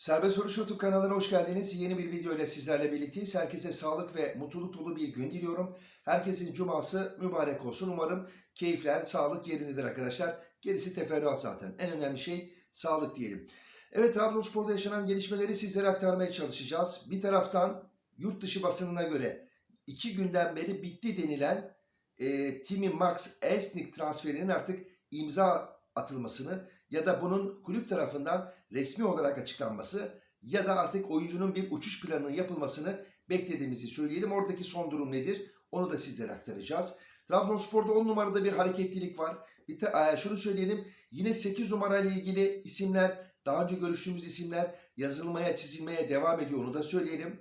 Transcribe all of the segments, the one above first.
Serbest Vuruş YouTube kanalına hoş geldiniz. Yeni bir video ile sizlerle birlikteyiz. Herkese sağlık ve mutluluk dolu bir gün diliyorum. Herkesin cuması mübarek olsun. Umarım keyifler, sağlık yerindedir arkadaşlar. Gerisi teferruat zaten. En önemli şey sağlık diyelim. Evet Trabzonspor'da yaşanan gelişmeleri sizlere aktarmaya çalışacağız. Bir taraftan yurt dışı basınına göre iki günden beri bitti denilen e, Timi Max Esnik transferinin artık imza atılmasını ya da bunun kulüp tarafından resmi olarak açıklanması ya da artık oyuncunun bir uçuş planının yapılmasını beklediğimizi söyleyelim. Oradaki son durum nedir? Onu da sizlere aktaracağız. Trabzonspor'da 10 numarada bir hareketlilik var. Bir te, e, şunu söyleyelim. Yine 8 numarayla ilgili isimler, daha önce görüştüğümüz isimler yazılmaya, çizilmeye devam ediyor. Onu da söyleyelim.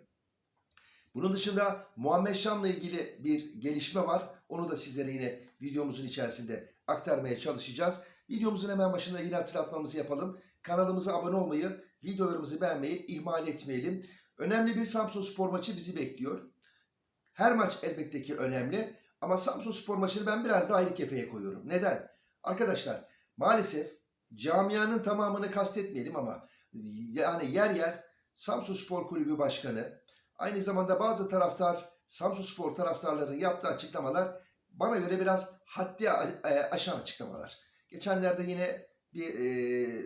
Bunun dışında Muhammed Şam'la ilgili bir gelişme var. Onu da sizlere yine videomuzun içerisinde aktarmaya çalışacağız. Videomuzun hemen başında yine hatırlatmamızı yapalım. Kanalımıza abone olmayı, videolarımızı beğenmeyi ihmal etmeyelim. Önemli bir Samsun Spor maçı bizi bekliyor. Her maç elbette ki önemli ama Samsun Spor maçını ben biraz daha ayrı kefeye koyuyorum. Neden? Arkadaşlar maalesef camianın tamamını kastetmeyelim ama yani yer yer Samsun Spor Kulübü Başkanı, aynı zamanda bazı taraftar, Samsun Spor taraftarlarının yaptığı açıklamalar bana göre biraz haddi aşan açıklamalar. Geçenlerde yine bir e,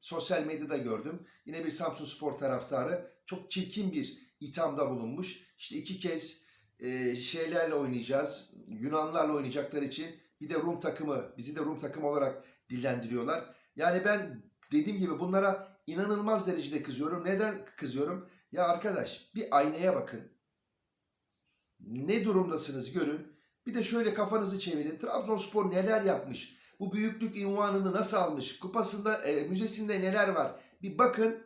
sosyal medyada gördüm. Yine bir Samsun Spor taraftarı çok çirkin bir ithamda bulunmuş. İşte iki kez e, şeylerle oynayacağız. Yunanlarla oynayacakları için bir de Rum takımı, bizi de Rum takımı olarak dillendiriyorlar. Yani ben dediğim gibi bunlara inanılmaz derecede kızıyorum. Neden kızıyorum? Ya arkadaş bir aynaya bakın. Ne durumdasınız görün. Bir de şöyle kafanızı çevirin. Trabzonspor neler yapmış? Bu büyüklük ünvanını nasıl almış? Kupasında, e, müzesinde neler var? Bir bakın.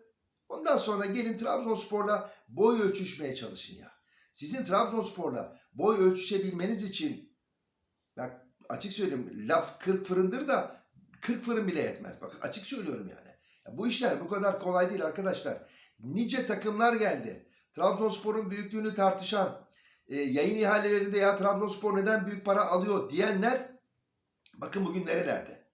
Ondan sonra gelin Trabzonspor'la boy ölçüşmeye çalışın ya. Sizin Trabzonspor'la boy ölçüşebilmeniz için bak açık söyleyeyim laf 40 fırındır da 40 fırın bile yetmez. Bakın açık söylüyorum yani. Ya bu işler bu kadar kolay değil arkadaşlar. Nice takımlar geldi. Trabzonspor'un büyüklüğünü tartışan, e, yayın ihalelerinde ya Trabzonspor neden büyük para alıyor diyenler bakın bugün nerelerde.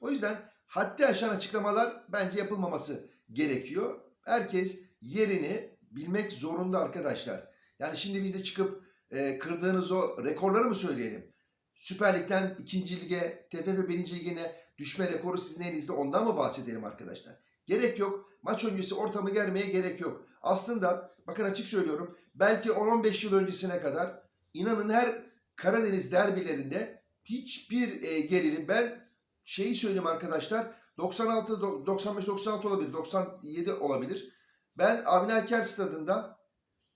O yüzden haddi aşan açıklamalar bence yapılmaması gerekiyor. Herkes yerini bilmek zorunda arkadaşlar. Yani şimdi biz de çıkıp e, kırdığınız o rekorları mı söyleyelim? Süper Lig'den 2. lige, TFF 1. ligine düşme rekoru sizin elinizde ondan mı bahsedelim arkadaşlar? Gerek yok. Maç öncesi ortamı germeye gerek yok. Aslında bakın açık söylüyorum. Belki 10-15 yıl öncesine kadar inanın her Karadeniz derbilerinde hiçbir e, gerilim ben şeyi söyleyeyim arkadaşlar 96 95 96 olabilir 97 olabilir. Ben Avni Aker stadında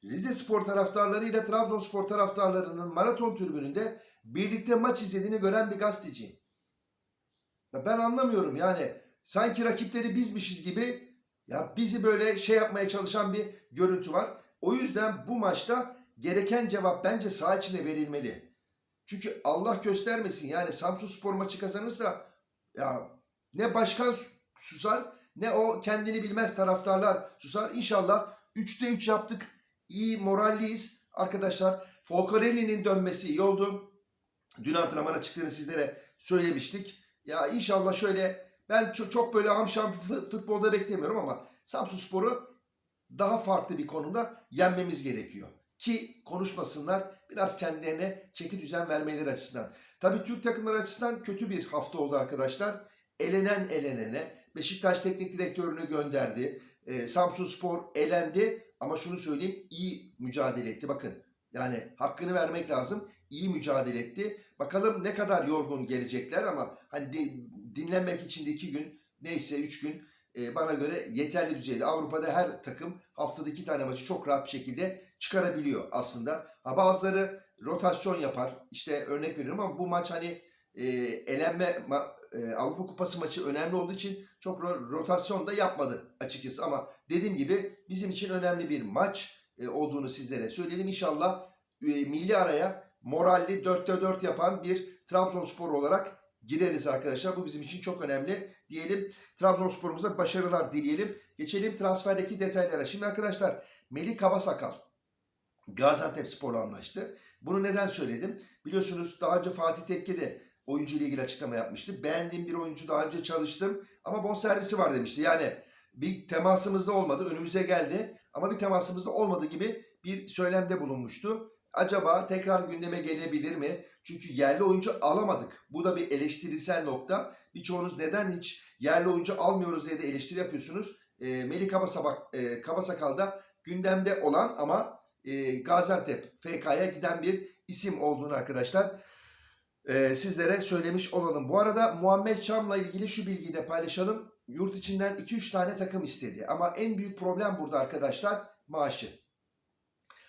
Rize Spor taraftarları ile Trabzonspor taraftarlarının maraton tribününde birlikte maç izlediğini gören bir gazeteciyim. Ben anlamıyorum yani sanki rakipleri bizmişiz gibi ya bizi böyle şey yapmaya çalışan bir görüntü var. O yüzden bu maçta gereken cevap bence saha içinde verilmeli. Çünkü Allah göstermesin yani Samsun Spor maçı kazanırsa ya ne başkan susar ne o kendini bilmez taraftarlar susar. İnşallah 3'te 3 yaptık. İyi moralliyiz arkadaşlar. Folcarelli'nin dönmesi iyi oldu. Dün antrenmana çıktığını sizlere söylemiştik. Ya inşallah şöyle ben çok, böyle amşam futbolda beklemiyorum ama Samsun Spor'u daha farklı bir konumda yenmemiz gerekiyor. Ki konuşmasınlar biraz kendilerine çeki düzen vermeleri açısından. Tabii Türk takımları açısından kötü bir hafta oldu arkadaşlar. Elenen elenene Beşiktaş teknik direktörünü gönderdi. Ee, Samsun Spor elendi ama şunu söyleyeyim iyi mücadele etti. Bakın yani hakkını vermek lazım. İyi mücadele etti. Bakalım ne kadar yorgun gelecekler ama hani dinlenmek için de iki gün neyse üç gün e, bana göre yeterli düzeyde. Avrupa'da her takım haftada iki tane maçı çok rahat bir şekilde çıkarabiliyor aslında. Ha bazıları rotasyon yapar. İşte örnek veriyorum ama bu maç hani e, elenme e, Avrupa Kupası maçı önemli olduğu için çok ro- rotasyon da yapmadı açıkçası. Ama dediğim gibi bizim için önemli bir maç e, olduğunu sizlere söyleyelim. İnşallah e, milli araya moralli 4'te 4 yapan bir Trabzonspor olarak gireriz arkadaşlar. Bu bizim için çok önemli diyelim. Trabzonspor'umuza başarılar dileyelim. Geçelim transferdeki detaylara. Şimdi arkadaşlar Melih Kabasakal Gaziantep Spor'la anlaştı. Bunu neden söyledim? Biliyorsunuz daha önce Fatih Tekke de oyuncu ile ilgili açıklama yapmıştı. Beğendiğim bir oyuncu daha önce çalıştım ama bonservisi var demişti. Yani bir temasımızda olmadı. Önümüze geldi ama bir temasımızda olmadı gibi bir söylemde bulunmuştu. Acaba tekrar gündeme gelebilir mi? Çünkü yerli oyuncu alamadık. Bu da bir eleştirisel nokta. Birçoğunuz neden hiç yerli oyuncu almıyoruz diye de eleştiri yapıyorsunuz. E, Melih Kabasabak, e, Kabasakal da gündemde olan ama e, Gaziantep FK'ya giden bir isim olduğunu arkadaşlar e, sizlere söylemiş olalım. Bu arada Muhammed Çam'la ilgili şu bilgiyi de paylaşalım. Yurt içinden 2-3 tane takım istedi. Ama en büyük problem burada arkadaşlar maaşı.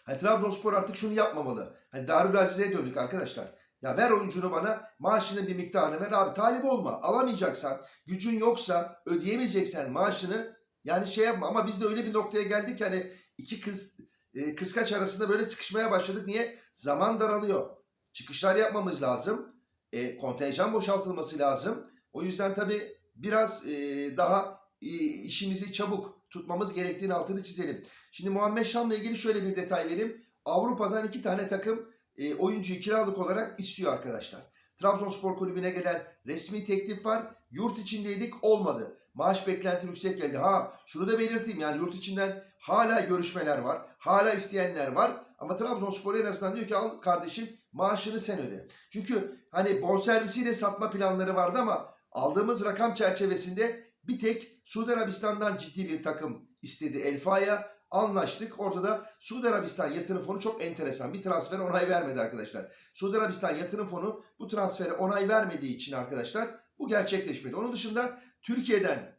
Hani Trabzonspor artık şunu yapmamalı. Hani Darül Aziz'e döndük arkadaşlar. Ya ver oyuncunu bana maaşının bir miktarını ver abi talip olma. Alamayacaksan, gücün yoksa, ödeyemeyeceksen maaşını yani şey yapma. Ama biz de öyle bir noktaya geldik ki hani iki kız e, kıskaç arasında böyle sıkışmaya başladık. Niye? Zaman daralıyor. Çıkışlar yapmamız lazım. E, kontenjan boşaltılması lazım. O yüzden tabii biraz e, daha e, işimizi çabuk tutmamız gerektiğini altını çizelim. Şimdi Muhammed Şam'la ilgili şöyle bir detay vereyim. Avrupa'dan iki tane takım e, oyuncuyu kiralık olarak istiyor arkadaşlar. Trabzonspor Kulübü'ne gelen resmi teklif var. Yurt içindeydik olmadı. Maaş beklenti yüksek geldi. Ha şunu da belirteyim yani yurt içinden hala görüşmeler var. Hala isteyenler var. Ama Trabzonspor en azından diyor ki al kardeşim maaşını sen öde. Çünkü hani bonservisiyle satma planları vardı ama aldığımız rakam çerçevesinde bir tek Suudi Arabistan'dan ciddi bir takım istedi Elfa'ya anlaştık. Orada da Suudi Arabistan yatırım fonu çok enteresan. Bir transfere onay vermedi arkadaşlar. Suudi Arabistan yatırım fonu bu transfere onay vermediği için arkadaşlar bu gerçekleşmedi. Onun dışında Türkiye'den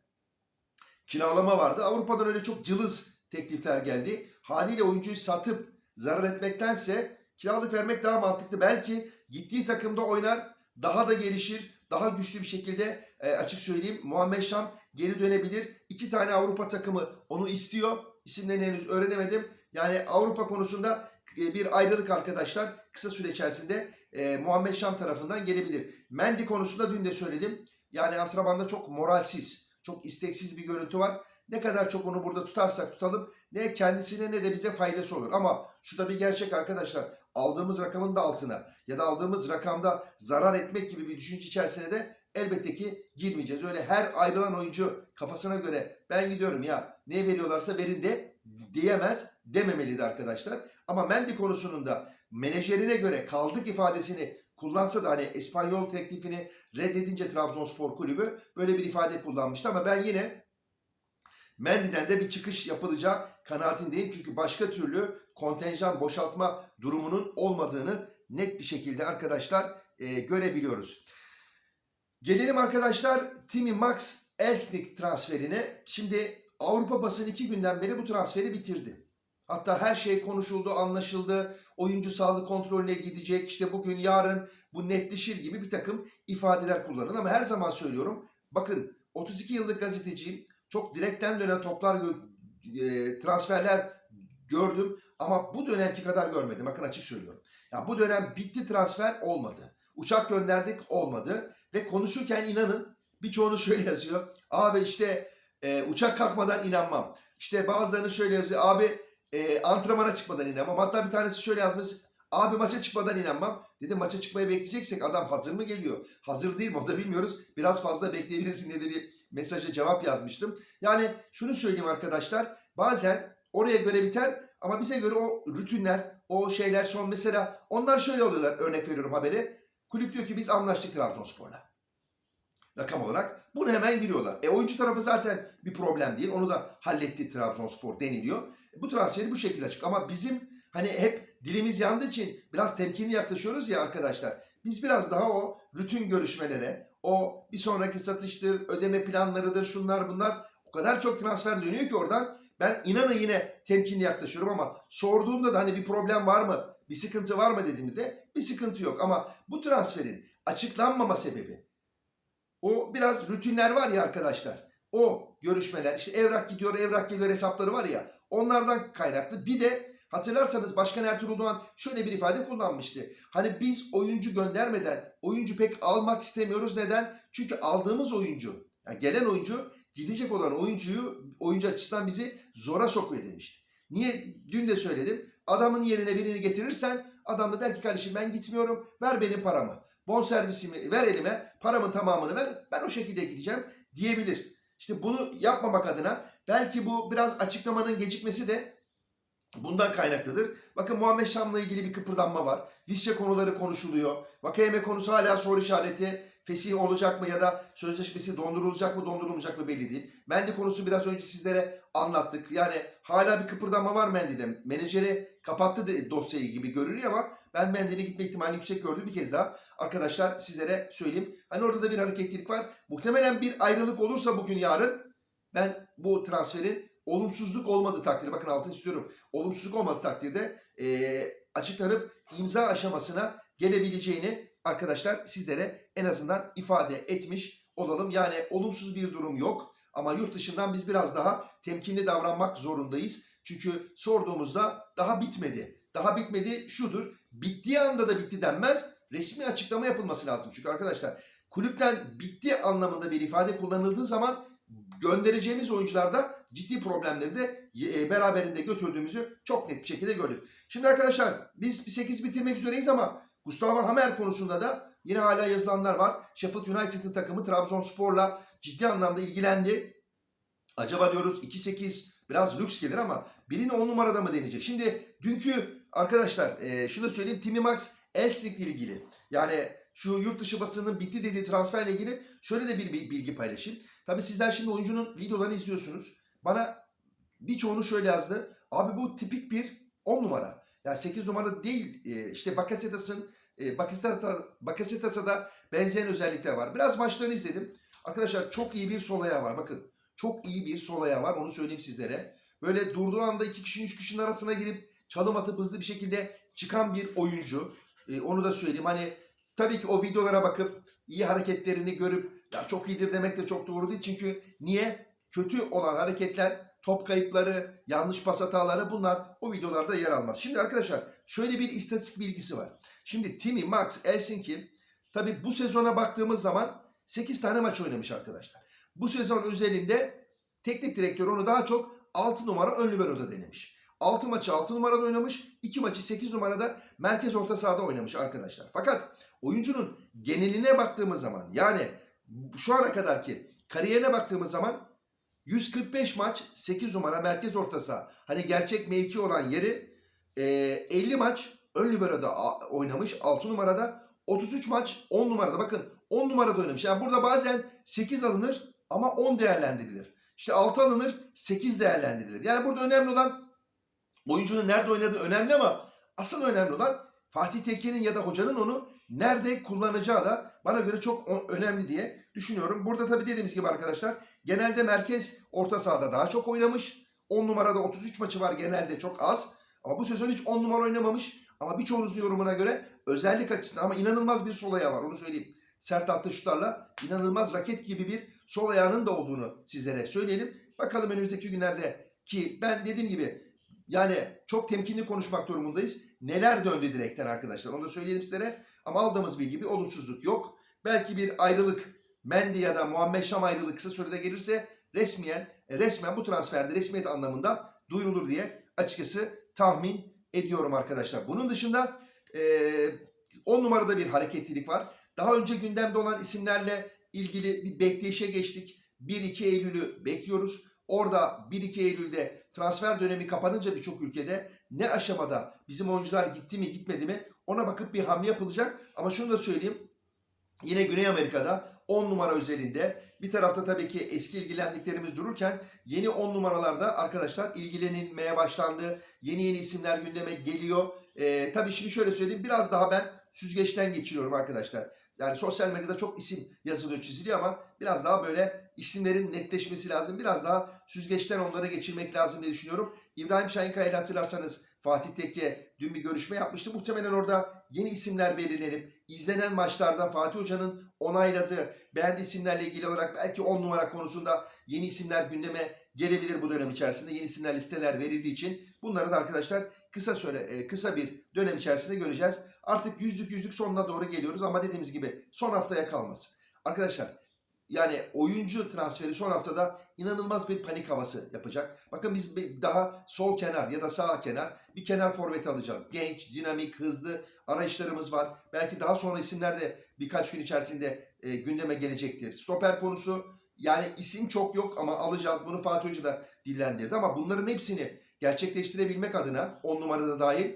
kiralama vardı. Avrupa'dan öyle çok cılız teklifler geldi. Haliyle oyuncuyu satıp zarar etmektense kiralık vermek daha mantıklı. Belki gittiği takımda oynar, daha da gelişir, daha güçlü bir şekilde e, açık söyleyeyim Muhammed Şam geri dönebilir. İki tane Avrupa takımı onu istiyor. İsimlerini henüz öğrenemedim. Yani Avrupa konusunda e, bir ayrılık arkadaşlar kısa süre içerisinde e, Muhammed Şam tarafından gelebilir. Mendy konusunda dün de söyledim. Yani antrenmanda çok moralsiz, çok isteksiz bir görüntü var. Ne kadar çok onu burada tutarsak tutalım ne kendisine ne de bize faydası olur. Ama şu bir gerçek arkadaşlar. Aldığımız rakamın da altına ya da aldığımız rakamda zarar etmek gibi bir düşünce içerisine de elbette ki girmeyeceğiz. Öyle her ayrılan oyuncu kafasına göre ben gidiyorum ya ne veriyorlarsa verin de diyemez dememeli de arkadaşlar. Ama Mendy konusunun da menajerine göre kaldık ifadesini kullansa da hani İspanyol teklifini reddedince Trabzonspor kulübü böyle bir ifade kullanmıştı ama ben yine Mendy'den de bir çıkış yapılacak kanaatindeyim. Çünkü başka türlü kontenjan boşaltma durumunun olmadığını net bir şekilde arkadaşlar e, görebiliyoruz. Gelelim arkadaşlar Timi Max Elsnik transferine. Şimdi Avrupa basını iki günden beri bu transferi bitirdi. Hatta her şey konuşuldu, anlaşıldı. Oyuncu sağlık kontrolüne gidecek. İşte bugün, yarın bu netleşir gibi bir takım ifadeler kullanın. Ama her zaman söylüyorum. Bakın 32 yıllık gazeteciyim. Çok direkten dönen toplar, e, transferler gördüm. Ama bu dönemki kadar görmedim. Bakın açık söylüyorum. Ya bu dönem bitti transfer olmadı. Uçak gönderdik olmadı. Ve konuşurken inanın birçoğunu şöyle yazıyor. Abi işte e, uçak kalkmadan inanmam. İşte bazılarını şöyle yazıyor. Abi e, antrenmana çıkmadan inanmam. Hatta bir tanesi şöyle yazmış. Abi maça çıkmadan inanmam. Dedim maça çıkmayı bekleyeceksek adam hazır mı geliyor? Hazır değil mi? Onu da bilmiyoruz. Biraz fazla bekleyebilirsin diye de bir mesaja cevap yazmıştım. Yani şunu söyleyeyim arkadaşlar. Bazen oraya göre biter ama bize göre o rutinler, o şeyler son mesela onlar şöyle oluyorlar. Örnek veriyorum haberi. Kulüp diyor ki biz anlaştık Trabzonspor'la. Rakam olarak. Bunu hemen giriyorlar. E oyuncu tarafı zaten bir problem değil. Onu da halletti Trabzonspor deniliyor. Bu transferi bu şekilde açık. Ama bizim hani hep dilimiz yandığı için biraz temkinli yaklaşıyoruz ya arkadaşlar. Biz biraz daha o rutin görüşmelere, o bir sonraki satıştır, ödeme planlarıdır, şunlar bunlar o kadar çok transfer dönüyor ki oradan ben inanın yine temkinli yaklaşıyorum ama sorduğumda da hani bir problem var mı, bir sıkıntı var mı dediğimde bir sıkıntı yok. Ama bu transferin açıklanmama sebebi o biraz rutinler var ya arkadaşlar. O görüşmeler işte evrak gidiyor evrak geliyor hesapları var ya onlardan kaynaklı. Bir de hatırlarsanız Başkan Ertuğrul Doğan şöyle bir ifade kullanmıştı. Hani biz oyuncu göndermeden oyuncu pek almak istemiyoruz. Neden? Çünkü aldığımız oyuncu yani gelen oyuncu gidecek olan oyuncuyu oyuncu açısından bizi zora sokuyor demişti. Niye? Dün de söyledim. Adamın yerine birini getirirsen adam da der ki kardeşim ben gitmiyorum ver benim paramı. Bonservisimi ver elime paramın tamamını ver ben o şekilde gideceğim diyebilir. İşte bunu yapmamak adına belki bu biraz açıklamanın gecikmesi de bundan kaynaklıdır. Bakın Muhammed Şam'la ilgili bir kıpırdanma var. Visca konuları konuşuluyor. Vakayeme konusu hala soru işareti. Fesih olacak mı ya da sözleşmesi dondurulacak mı dondurulmayacak mı belli değil. Mendy konusu biraz önce sizlere anlattık. Yani hala bir kıpırdanma var Mendy'de. Menajeri kapattı dosyayı gibi görünüyor ama ben Mendy'nin gitme ihtimalini yüksek gördüm bir kez daha. Arkadaşlar sizlere söyleyeyim. Hani orada da bir hareketlilik var. Muhtemelen bir ayrılık olursa bugün yarın ben bu transferin olumsuzluk olmadığı takdirde bakın altını istiyorum. Olumsuzluk olmadığı takdirde eee açıklanıp imza aşamasına gelebileceğini arkadaşlar sizlere en azından ifade etmiş olalım. Yani olumsuz bir durum yok ama yurt dışından biz biraz daha temkinli davranmak zorundayız. Çünkü sorduğumuzda daha bitmedi. Daha bitmedi şudur. Bittiği anda da bitti denmez. Resmi açıklama yapılması lazım. Çünkü arkadaşlar kulüpten bitti anlamında bir ifade kullanıldığı zaman göndereceğimiz oyuncularda ciddi problemleri de e, beraberinde götürdüğümüzü çok net bir şekilde gördük. Şimdi arkadaşlar biz bir 8 bitirmek üzereyiz ama Gustavo Hammer konusunda da yine hala yazılanlar var. Sheffield United'ın takımı Trabzonspor'la ciddi anlamda ilgilendi. Acaba diyoruz 2-8 biraz lüks gelir ama birini 10 numarada mı deneyecek? Şimdi dünkü arkadaşlar e, şunu söyleyeyim Timmy Max Elsnik ile ilgili yani şu yurt dışı basının bitti dediği transferle ilgili şöyle de bir bilgi paylaşayım. Tabii sizler şimdi oyuncunun videolarını izliyorsunuz. Bana birçoğunu şöyle yazdı. Abi bu tipik bir 10 numara. Yani 8 numara değil. E, işte Bakasetas'ın e, Bakaseta, Bakasetas'a da benzeyen özellikler var. Biraz maçlarını izledim. Arkadaşlar çok iyi bir sol ayağı var. Bakın çok iyi bir sol ayağı var. Onu söyleyeyim sizlere. Böyle durduğu anda iki kişinin üç kişinin arasına girip çalım atıp hızlı bir şekilde çıkan bir oyuncu. E, onu da söyleyeyim. Hani tabii ki o videolara bakıp iyi hareketlerini görüp ya çok iyidir demek de çok doğru değil. Çünkü niye? Kötü olan hareketler, top kayıpları, yanlış pas hataları bunlar o videolarda yer almaz. Şimdi arkadaşlar şöyle bir istatistik bilgisi var. Şimdi Timmy, Max, Helsinki tabii bu sezona baktığımız zaman 8 tane maç oynamış arkadaşlar. Bu sezon özelinde teknik direktör onu daha çok 6 numara ön libero'da denemiş. 6 maçı 6 numarada oynamış. 2 maçı 8 numarada merkez orta sahada oynamış arkadaşlar. Fakat oyuncunun geneline baktığımız zaman yani şu ana kadarki kariyerine baktığımız zaman 145 maç 8 numara merkez orta saha. Hani gerçek mevki olan yeri e, 50 maç ön libero'da oynamış 6 numarada. 33 maç 10 numarada bakın 10 numarada oynamış. Yani burada bazen 8 alınır ama 10 değerlendirilir. İşte 6 alınır 8 değerlendirilir. Yani burada önemli olan oyuncunun nerede oynadığı önemli ama asıl önemli olan Fatih Tekke'nin ya da hocanın onu nerede kullanacağı da bana göre çok önemli diye düşünüyorum. Burada tabii dediğimiz gibi arkadaşlar genelde merkez orta sahada daha çok oynamış. 10 numarada 33 maçı var genelde çok az. Ama bu sezon hiç 10 numara oynamamış. Ama birçoğunuzun yorumuna göre özellik açısından ama inanılmaz bir sol ayağı var onu söyleyeyim. Sert attığı şutlarla inanılmaz raket gibi bir sol ayağının da olduğunu sizlere söyleyelim. Bakalım önümüzdeki günlerde ki ben dediğim gibi yani çok temkinli konuşmak durumundayız. Neler döndü direkten arkadaşlar onu da söyleyelim sizlere. Ama aldığımız bilgi bir olumsuzluk yok. Belki bir ayrılık Mendy ya da Muhammed Şam ayrılığı kısa sürede gelirse resmiyen e, resmen bu transferde resmiyet anlamında duyurulur diye açıkçası tahmin ediyorum arkadaşlar. Bunun dışında e, 10 numarada bir hareketlilik var. Daha önce gündemde olan isimlerle ilgili bir bekleyişe geçtik. 1-2 Eylül'ü bekliyoruz. Orada 1-2 Eylül'de transfer dönemi kapanınca birçok ülkede ne aşamada bizim oyuncular gitti mi gitmedi mi ona bakıp bir hamle yapılacak. Ama şunu da söyleyeyim. Yine Güney Amerika'da 10 numara özelinde bir tarafta tabii ki eski ilgilendiklerimiz dururken yeni 10 numaralarda arkadaşlar ilgilenilmeye başlandı. Yeni yeni isimler gündeme geliyor. Ee, tabii şimdi şöyle söyleyeyim biraz daha ben süzgeçten geçiriyorum arkadaşlar. Yani sosyal medyada çok isim yazılıyor çiziliyor ama biraz daha böyle isimlerin netleşmesi lazım. Biraz daha süzgeçten onlara geçirmek lazım diye düşünüyorum. İbrahim Şahinkaya hatırlarsanız Fatih Tekke dün bir görüşme yapmıştı. Muhtemelen orada yeni isimler belirlenip izlenen maçlarda Fatih Hoca'nın onayladığı beğendiği isimlerle ilgili olarak belki 10 numara konusunda yeni isimler gündeme gelebilir bu dönem içerisinde. Yeni isimler listeler verildiği için bunları da arkadaşlar kısa süre e, kısa bir dönem içerisinde göreceğiz. Artık yüzlük yüzlük sonuna doğru geliyoruz ama dediğimiz gibi son haftaya kalmasın. Arkadaşlar yani oyuncu transferi son haftada inanılmaz bir panik havası yapacak. Bakın biz daha sol kenar ya da sağ kenar bir kenar forveti alacağız. Genç, dinamik, hızlı arayışlarımız var. Belki daha sonra isimler de birkaç gün içerisinde e, gündeme gelecektir. Stoper konusu yani isim çok yok ama alacağız. Bunu Fatih Hoca da dillendirdi ama bunların hepsini gerçekleştirebilmek adına 10 numarada dahil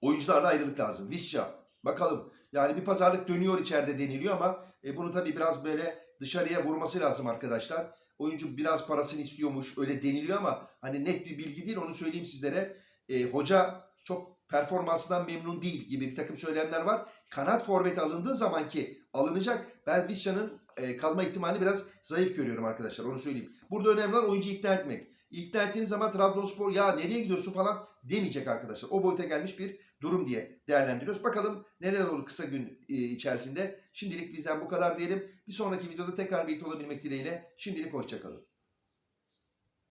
oyuncularla ayrılık lazım. Visca bakalım yani bir pazarlık dönüyor içeride deniliyor ama e, bunu tabii biraz böyle dışarıya vurması lazım arkadaşlar. Oyuncu biraz parasını istiyormuş öyle deniliyor ama hani net bir bilgi değil onu söyleyeyim sizlere. E, hoca çok performansından memnun değil gibi bir takım söylemler var. Kanat forvet alındığı zaman ki alınacak ben Vişça'nın e, kalma ihtimalini biraz zayıf görüyorum arkadaşlar onu söyleyeyim. Burada önemli olan oyuncuyu ikna etmek. İkna ettiğiniz zaman Trabzonspor ya nereye gidiyorsun falan demeyecek arkadaşlar. O boyuta gelmiş bir durum diye değerlendiriyoruz. Bakalım neler olur kısa gün e, içerisinde. Şimdilik bizden bu kadar diyelim. Bir sonraki videoda tekrar birlikte olabilmek dileğiyle. Şimdilik hoşçakalın.